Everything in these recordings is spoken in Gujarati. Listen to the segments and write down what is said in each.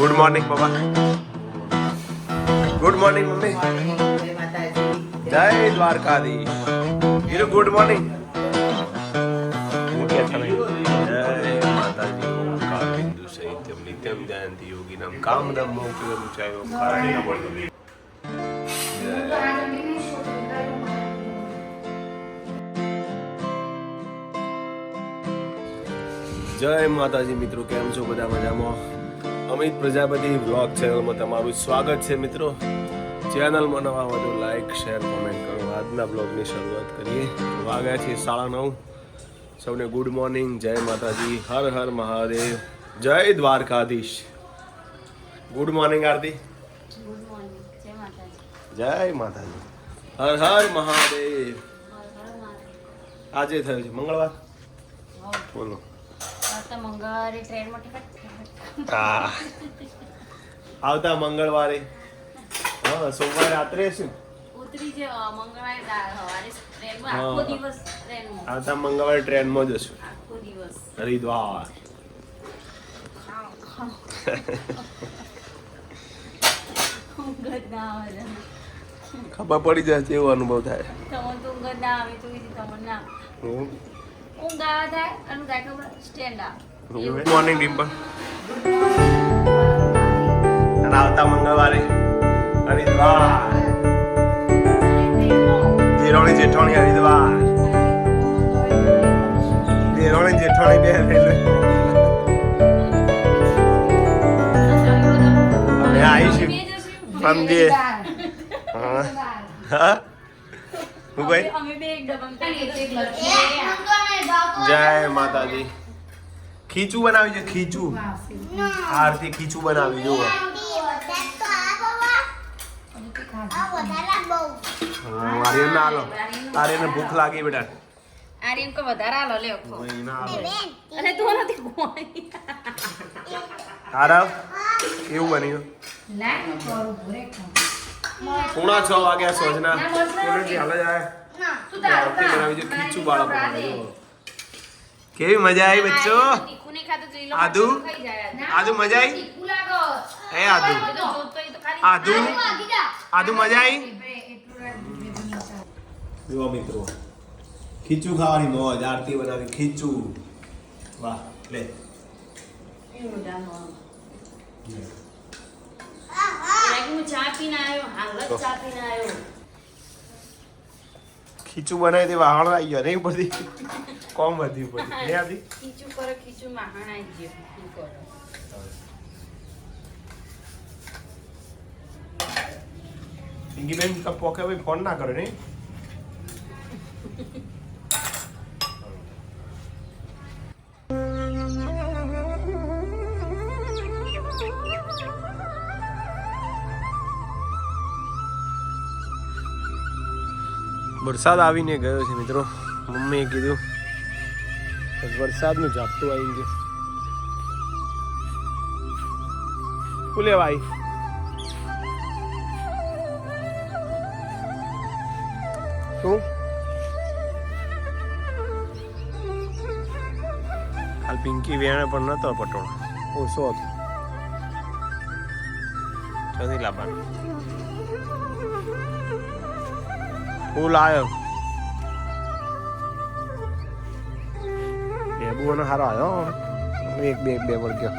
ગુડ મોર્નિંગ પપ્પા ગુડ મોર્નિંગ મમ્મી જય દ્વારકાધીશ હીરો ગુડ મોર્નિંગ નિત્યમ જયંતિ યોગિનમ કામદમ મોક્ષદમ જય માતાજી મિત્રો કેમ છો? બધા મજામાં? અમિત પ્રજાપતિ બ્લોગ ચેનલમાં તમારું સ્વાગત છે મિત્રો. ચેનલમાં નવા વધુ લાઈક શેર કોમેન્ટ કરો. આજના બ્લોગની શરૂઆત કરીએ. વાગ્યા છે સાડા નવ. સૌને ગુડ મોર્નિંગ જય માતાજી. હર હર મહાદેવ. જય દ્વારકાધીશ. ગુડ મોર્નિંગ આરતી. જય માતાજી. હર હર મહાદેવ. આજે થયો છે મંગળવાર? બોલો. મંગળવારે ટ્રેનમાં ટિકિટ હા. આવતા મંગળવારે. હા સોમવારે રાત્રે શું આવતા મંગળવારે ટ્રેનમાં જશું હરિદ્વાર. ખબર પડી જાય છે એવો અનુભવ થાય. ઊંઘ આવે તો. ઊંઘ આવે થાય અને ખબર સ્ટેન્ડ આવે. ગુડ મોર્નિંગ ડિમ્પલ આવતા મંગળવારે હરિદ્વાર દેરોણી જેઠાણી હરિદ્વાર દેરોણી જેઠાણી બે રેલવે અમે આવીશું સમજે હા હા ભાઈ જય માતાજી ખીચું બનાવી છે ખીચું. આરતી ખીચું બનાવી જો આર્યન ના હાલો. આર્યન ભૂખ લાગી બેટા. આર્યન કો વધારે આલો લે ઓખો. આવે અને તું નથી કોઈ આરવ કેવું બન્યું? પૂણા છ વાગ્યા સોજના. હાલે બનાવી છે ખીચું બાળકો બનાવી. કેવી મજા આવી બચ્ચો? આદુ? ખાઈ આદુ મજા આવી? હે એ આદુ? આદુ? આદુ મજા આવી? જો મિત્રો ખીચું ખાવાની મોજ આરતી બનાવી ખીચું. વાહ લે. હું ચા પીને આવ્યો હાલત ચા પીને આવ્યો. ખીચું બનાવી તે વાહણ આવી ગયો. નહીં બધી કોમ હતી બધી લે આદી ખીચું કરે ખીચું માખણ આવી ગયો. શું પિંકી બેન પોકે ભાઈ ફોન ના કરે નહીં વરસાદ આવીને ગયો છે મિત્રો. મમ્મીએ કીધું વરસાદનું ઝાપટું આવી ગયું. ફૂલે ભાઈ શું? કાલ પિંકી વેણે પણ નતો પટોળો. ઓછો હતો. ક્યાંથી લાવવાનો. ફૂલ આવ્યો બેબુઓનો સારો આવ્યો એક બે એક બે વળગ્યો.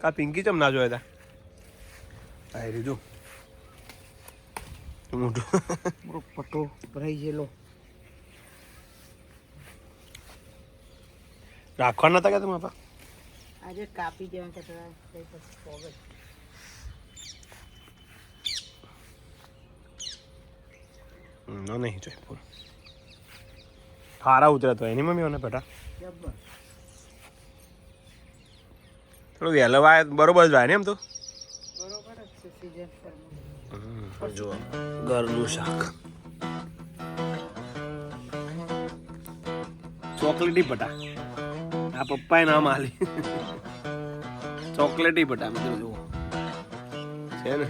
કા પિંકી ચમ ના જોયા હતા આ રીજુ. મોટું પટ્ટો ભરાઈ ગયેલો. રાખવા નતા કે તમારા આજે કાપી દેવા કચરા કઈ પછી પોગટ નો નહીં જોઈ ફૂલ હારા ઉતર્યા તો એની મમ્મી મને બેટા? થોડું વહેલો વાય બરોબર જ વાય ને એમ તો? બરોબર જ છે સીઝન જુઓ. ઘરનું શાક. ચોકલેટી પટા આ પપ્પાએ નામ આલી. ચોકલેટી પટા મિત્રો જુઓ. છે ને?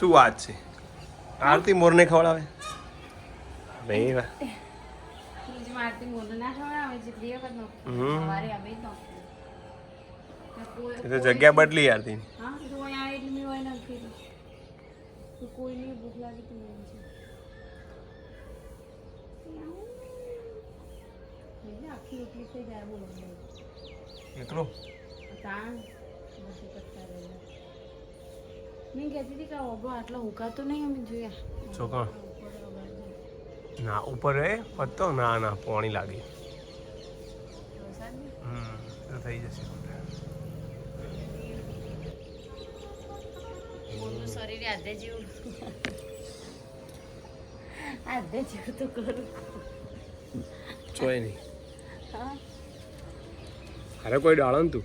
શું વાત છે? આરતી મોરને ખવડાવે? નહીં વાહ બીજું મારતી ના ખવડાવે છે બે વખત નો. હમ. અમે જ એ તો જગ્યા બદલી યાર હા એ તો અહીંયા આવે એટલે મેં નહીં કહેતી હતી કે આટલો અમે જોયા. ચોકણ ના ઉપર રે પત્તો ના ના પાણી લાગે. હમ તો થઈ જશે. મોરનું શરીર આધે જેવું. આધે જેવું તો કરું. ચોય નહીં. હા. અરે કોઈ ડાળો ને તું.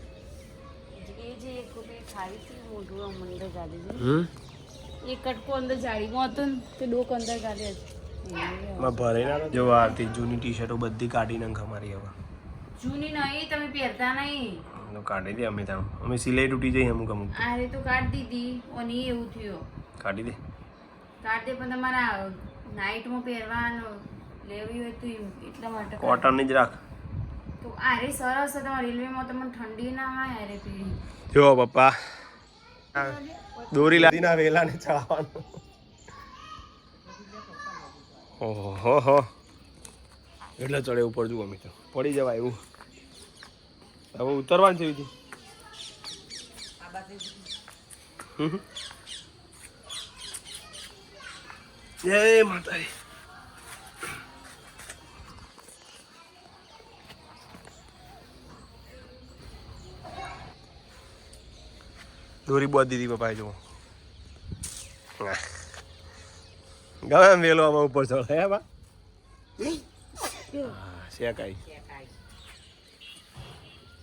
એ જે એક વખત ખાવી હતી મોઢું આમ અંદર ગાડી છે હમ? એ કટકો અંદર જાળીમાં હતો ને તે ડોક અંદર ગાડે જ માં ભરાઈ ના જો આરતી જૂની ટી શર્ટો બધી કાઢી નાખ અમારી હવે જૂની નહીં તમે પહેરતા નહીં. તો કાઢી દે અમે તાણ. અમે સિલાઈ તૂટી જઈ અમુક અમુક. આ રે તો કાઢ દીધી ઓની એવું થયું. કાઢી દે. કાઢ દે પણ તમારા નાઇટમાં પહેરવાનું લેવી હોય તો એટલા માટે. કોટનની જ રાખ. તો આ રે સરસ છે તમારા રેલવેમાં તમને ઠંડી ના આવે અરે પીડી જો પપ્પા દોરી લાદી ના વેલા ને ચડાવવાનું ઓહો હો એટલે ચડે ઉપર જુઓ અમે તો પડી જવાય એવું. હવે ઉતરવાનું છે બીજું. જય માતાજી. દોરી બોધ દીધી પપ્પાએ જુઓ. ગમે એમ વેલો આમાં ઉપર ચડે હે બા? હા, શેકાઈ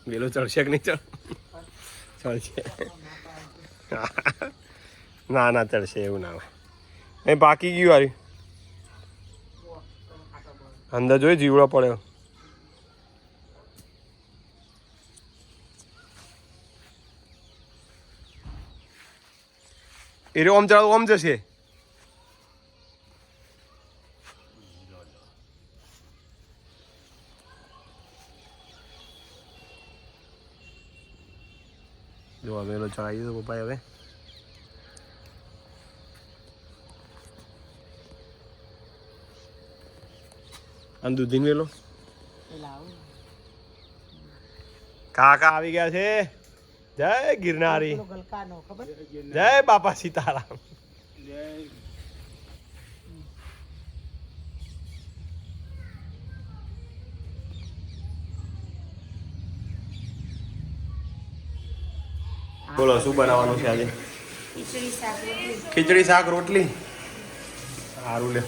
વેલો ચડશે કે નહીં ચડ? ચડશે. ના ના ચડશે, એવું ના હોય. એ પાકી ગયું હારી. અંદર જોઈ જીવડો પડ્યો. એ ઓમ ચડાવ ઓમ જશે. જો હવે ચડાવી દીધો પપ્પાએ હવે અને દૂધીન વેલો કાકા આવી ગયા છે જય ગિરનારી જય બાપા સીતારામ બોલો શું બનાવવાનું છે આજે? ખીચડી શાક રોટલી. સારું લે.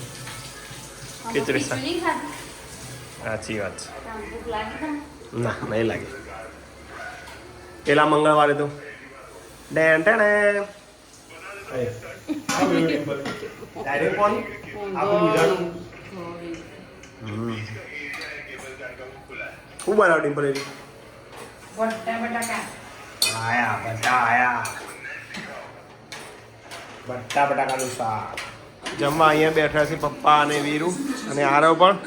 ખીચડી શાક. સાચી વાત છે. ના નહીં લાગે. પેલા મંગળવારે તો? ડેન ટેણે. એ. Direct આપણું. શું બનાવ ડિમ્પલ એવી બટાકા આયા બધા આયા. બટા બટાકાનું શાક. જમવા અહીંયા બેઠા છે પપ્પા અને વીરુ અને આરવ પણ.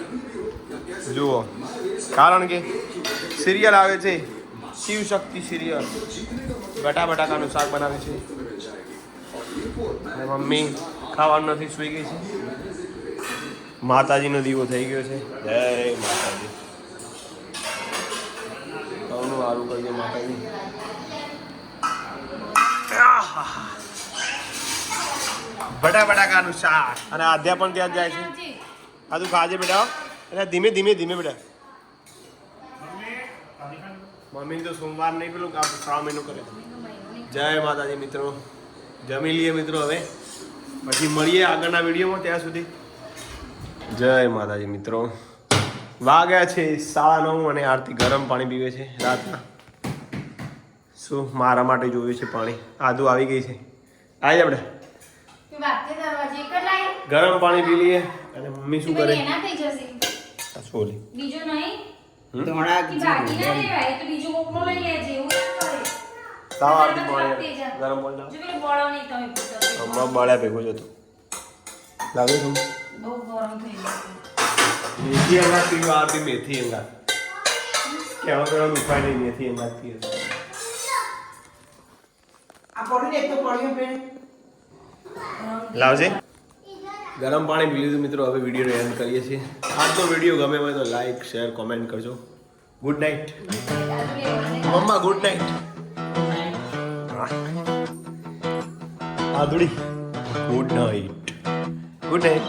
જુઓ. કારણ કે સિરિયલ આવે છે. શિવ શક્તિ સિરિયલ. બટા બટાકાનું શાક બનાવે છે. અને મમ્મી ખાવાનું નથી સૂઈ ગઈ છે. માતાજીનો દીવો થઈ ગયો છે. જય માતાજી. સૌનું સારું કરજો માતાજી. બટા બટાકાનું શાક. અને આધ્યા પણ ત્યાં જ જાય છે. આ તું ખાજે બેટા એટલે ધીમે ધીમે ધીમે બેટા. મમ્મી તો સોમવાર નહીં પેલું કામ શ્રાવણ મહિનો કરે જય માતાજી મિત્રો. જમી લઈએ મિત્રો હવે. પછી મળીએ આગળના વિડીયોમાં ત્યાં સુધી. જય માતાજી મિત્રો. વાગ્યા છે સાડા નવ અને આરતી ગરમ પાણી પીવે છે રાતના. શું મારા માટે જોયું છે પાણી? આદુ આવી ગઈ છે. આવી આપણે. ગરમ પાણી પી લઈએ. અને મમ્મી શું કરે? સોલી બીજો નહીં. ધોણા બાકી ના લેવાય તો બીજો કોકનો લઈ લેજે એવું તાવ આરતી પાણી. ગરમ પાણી જો પેલું બોળો નહીં તમે પૂછો હમણાં બળ્યા ભેગો જતો લાગે તું બહુ ગરમ થઈ ગયું મેથી અંગાત પીવા આરતી મેથી અંગાત કેવા કેવા ઉપાય નહીં મેથી અંગાત પીએ. લાવજે. ગરમ પાણી પી લીધું મિત્રો હવે વીડિયો એન્ડ કરીએ છીએ. આજનો વીડિયો ગમે હોય તો લાઈક શેર કોમેન્ટ કરજો. ગુડ નાઇટ મમ્મા ગુડ નાઇટ આદુડી ગુડ નાઇટ ગુડ નાઇટ